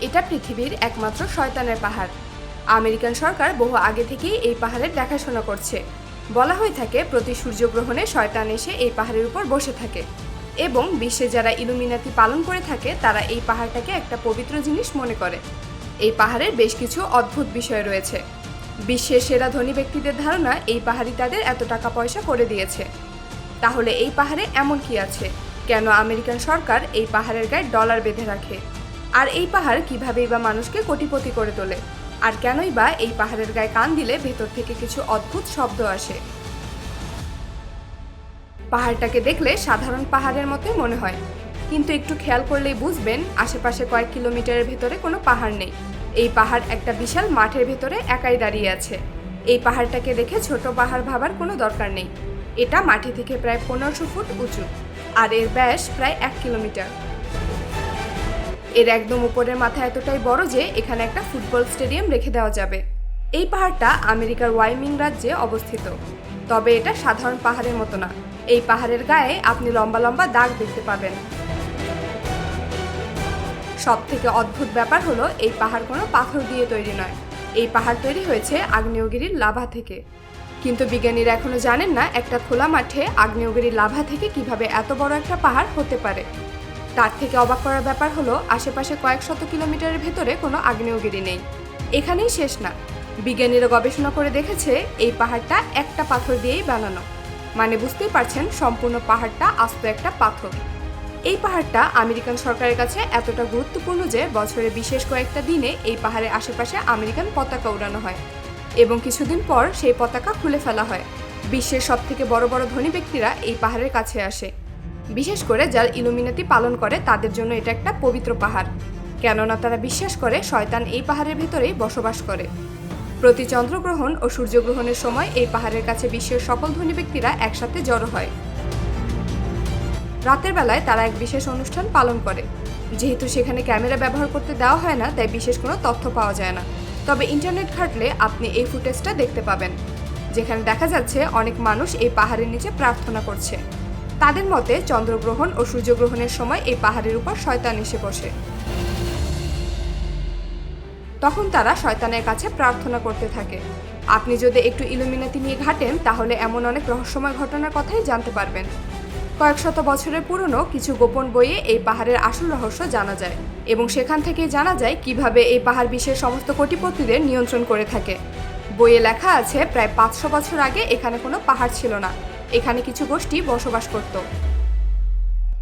এটা পৃথিবীর একমাত্র শয়তানের পাহাড়। আমেরিকান সরকার বহু আগে থেকেই এই পাহাড়ের দেখাশোনা করছে। বলা হয়ে থাকে, প্রতি সূর্যগ্রহণে শয়তান এসে এই পাহাড়ের উপর বসে থাকে। এবং বিশ্বে যারা ইলুমিনাতি পালন করে থাকে, তারা এই পাহাড়টাকে একটা পবিত্র জিনিস মনে করে। এই পাহাড়ের বেশ কিছু অদ্ভুত বিষয় রয়েছে। বিশ্বের সেরা ধনী ব্যক্তিদের ধারণা, এই পাহাড়ি তাদের এত টাকা পয়সা করে দিয়েছে। তাহলে এই পাহাড়ে এমন কি আছে? কেন আমেরিকান সরকার এই পাহাড়ের গায়ে ডলার বেঁধে রাখে? আর এই পাহাড় কিভাবেই বা মানুষকে কোটিপতি করে তোলে? আর কেনই বা এই পাহাড়ের গায়ে কান দিলে ভেতর থেকে কিছু অদ্ভুত শব্দ আসে? পাহাড়টাকে দেখলে সাধারণ পাহাড়ের মতোই মনে হয়। কিন্তু একটু খেয়াল করলেই বুঝবেন, আশেপাশে কয়েক কিলোমিটারের ভেতরে কোনো পাহাড় নেই। এই পাহাড় একটা বিশাল মাঠের ভেতরে একাই দাঁড়িয়ে আছে। এই পাহাড়টাকে দেখে ছোট পাহাড় ভাবার কোনো দরকার নেই। এটা মাটি থেকে প্রায় পনেরোশো ফুট উঁচু। আর এর ব্যাস প্রায় এক কিলোমিটার। এর একদম উপরের মাথা এতটাই বড় যে এখানে একটা ফুটবল স্টেডিয়াম রেখে দেওয়া যাবে। এই পাহাড়টা আমেরিকার ওয়াইমিং রাজ্যে অবস্থিত। তবে এটা সাধারণ পাহাড়ের মতো না। এই পাহাড়ের গায়ে আপনি লম্বা লম্বা দাগ দেখতে পাবেন। সব থেকে অদ্ভুত ব্যাপার হলো এই পাহাড় কোনো পাথর দিয়ে তৈরি নয়। এই পাহাড় তৈরি হয়েছে আগ্নেয়গিরির লাভা থেকে। কিন্তু বিজ্ঞানীরা এখনও জানেন না একটা খোলা মাঠে আগ্নেয়গিরির লাভা থেকে কীভাবে এত বড় একটা পাহাড় হতে পারে। তার থেকে অবাক করার ব্যাপার হলো, আশেপাশে কয়েক শত কিলোমিটারের ভেতরে কোনো আগ্নেয়গিরি নেই। এখানেই শেষ না। বিজ্ঞানীরা গবেষণা করে দেখেছে, এই পাহাড়টা একটা পাথর দিয়েই বানানো। মানে বুঝতেই পারছেন, সম্পূর্ণ পাহাড়টা আস্ত একটা পাথর। এই পাহাড়টা আমেরিকান সরকারের কাছে এতটা গুরুত্বপূর্ণ যে, বছরে বিশেষ কয়েকটা দিনে এই পাহাড়ের আশেপাশে আমেরিকান পতাকা উড়ানো হয় এবং কিছুদিন পর সেই পতাকা খুলে ফেলা হয়। বিশ্বের সব থেকে বড় বড় ধনী ব্যক্তিরা এই পাহাড়ের কাছে আসে। বিশেষ করে যারা ইলুমিনাতি পালন করে, তাদের জন্য এটা একটা পবিত্র পাহাড়। কেননা তারা বিশ্বাস করে শয়তান এই পাহাড়ের ভেতরেই বসবাস করে। প্রতি চন্দ্রগ্রহণ ও সূর্যগ্রহণের সময় এই পাহাড়ের কাছে বিশ্বের সকল ধনী ব্যক্তিরা একসাথে জড়ো হয়। রাতের বেলায় তারা এক বিশেষ অনুষ্ঠান পালন করে। যেহেতু সেখানে ক্যামেরা ব্যবহার করতে দেওয়া হয় না, তাই বিশেষ কোনো তথ্য পাওয়া যায় না। তবে ইন্টারনেট ঘাটলে আপনি এই ফুটেজটা দেখতে পাবেন, যেখানে দেখা যাচ্ছে অনেক মানুষ এই পাহাড়ের নিচে প্রার্থনা করছে। তাদের মতে চন্দ্রগ্রহণ ও সূর্যগ্রহণের সময় এই পাহাড়ের উপর শয়তান এসে বসে। তখন তারা শয়তানের কাছে প্রার্থনা করতে থাকে। আপনি যদি একটু ইলুমিনাতি নিয়ে ঘাটেন, তাহলে এমন অনেক রহস্যময় ঘটনার কথাই জানতে পারবেন। কয়েক শত বছরের পুরনো কিছু গোপন বইয়ে এই পাহাড়ের আসল রহস্য জানা যায় এবং সেখান থেকে জানা যায় কীভাবে এই পাহাড় বিশ্বের সমস্ত কোটিপতিদের নিয়ন্ত্রণ করে থাকে। বইয়ে লেখা আছে, প্রায় পাঁচশো বছর আগে এখানে কোনো পাহাড় ছিল না। এখানে কিছু গোষ্ঠী বসবাস করত।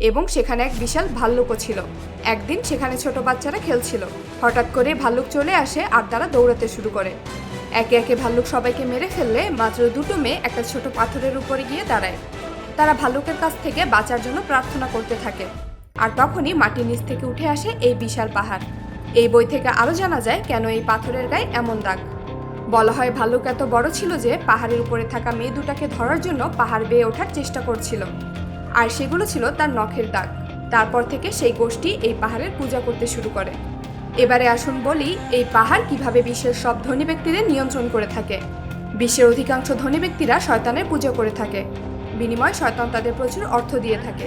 এবং সেখানে এক বিশাল ভাল্লুকও ছিল। একদিন সেখানে ছোট বাচ্চারা খেলছিল। হঠাৎ করে ভাল্লুক চলে আসে আর তারা দৌড়াতে শুরু করে। একে একে ভাল্লুক সবাইকে মেরে ফেললে মাত্র দুটো মেয়ে একটা ছোট পাথরের উপরে গিয়ে দাঁড়ায়। তারা ভাল্লুকের কাছ থেকে বাঁচার জন্য প্রার্থনা করতে থাকে। আর তখনই মাটির নিচ থেকে উঠে আসে এই বিশাল পাহাড়। এই বই থেকে আরও জানা যায় কেন এই পাথরের গায়ে এমন দাগ। বলা হয় ভাল্লুক এত বড় ছিল যে পাহাড়ের উপরে থাকা মেয়ে দুটাকে ধরার জন্য পাহাড় বেয়ে ওঠার চেষ্টা করছিল। আর সেগুলো ছিল তার নখের দাগ। তারপর থেকে সেই গোষ্ঠী এই পাহাড়ের পূজা করতে শুরু করে। এবারে আসুন বলি, এই পাহাড় কীভাবে বিশ্বের সব ধনী ব্যক্তিদের নিয়ন্ত্রণ করে থাকে? বিশ্বের অধিকাংশ ধনী ব্যক্তিরা শয়তানের পূজা করে থাকে। বিনিময় শয়তান তাদের প্রচুর অর্থ দিয়ে থাকে।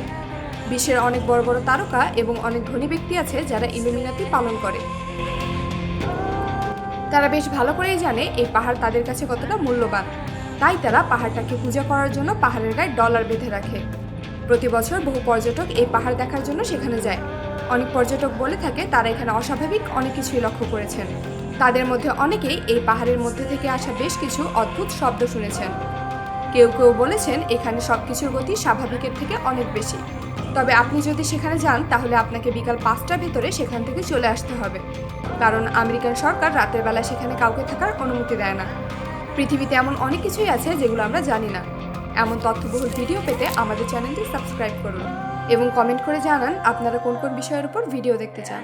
বিশ্বের অনেক বড় বড় তারকা এবং অনেক ধনী ব্যক্তি আছে যারা ইলুমিনাতি পালন করে। তারা বেশ ভালো করেই জানে এই পাহাড় তাদের কাছে কতটা মূল্যবান। তাই তারা পাহাড়টাকে পূজা করার জন্য পাহাড়ের গায়ে ডলার বেঁধে রাখে। প্রতি বছর বহু পর্যটক এই পাহাড় দেখার জন্য সেখানে যায়। অনেক পর্যটক বলে থাকে তারা এখানে অস্বাভাবিক অনেক কিছুই লক্ষ্য করেছেন। তাদের মধ্যে অনেকেই এই পাহাড়ের মধ্যে থেকে আসা বেশ কিছু অদ্ভুত শব্দ শুনেছেন। কেউ কেউ বলেছেন এখানে সব কিছুর গতি স্বাভাবিকের থেকে অনেক বেশি। তবে আপনি যদি সেখানে যান, তাহলে আপনাকে বিকাল পাঁচটার ভিতরে সেখান থেকে চলে আসতে হবে। কারণ আমেরিকান সরকার রাতের বেলা সেখানে কাউকে থাকার অনুমতি দেয় না। পৃথিবীতে এমন অনেক কিছুই আছে যেগুলো আমরা জানি না। এমন তথ্যবহুল ভিডিও পেতে আমাদের চ্যানেলটি সাবস্ক্রাইব করুন এবং কমেন্ট করে জানান আপনারা কোন কোন বিষয়ের উপর ভিডিও দেখতে চান।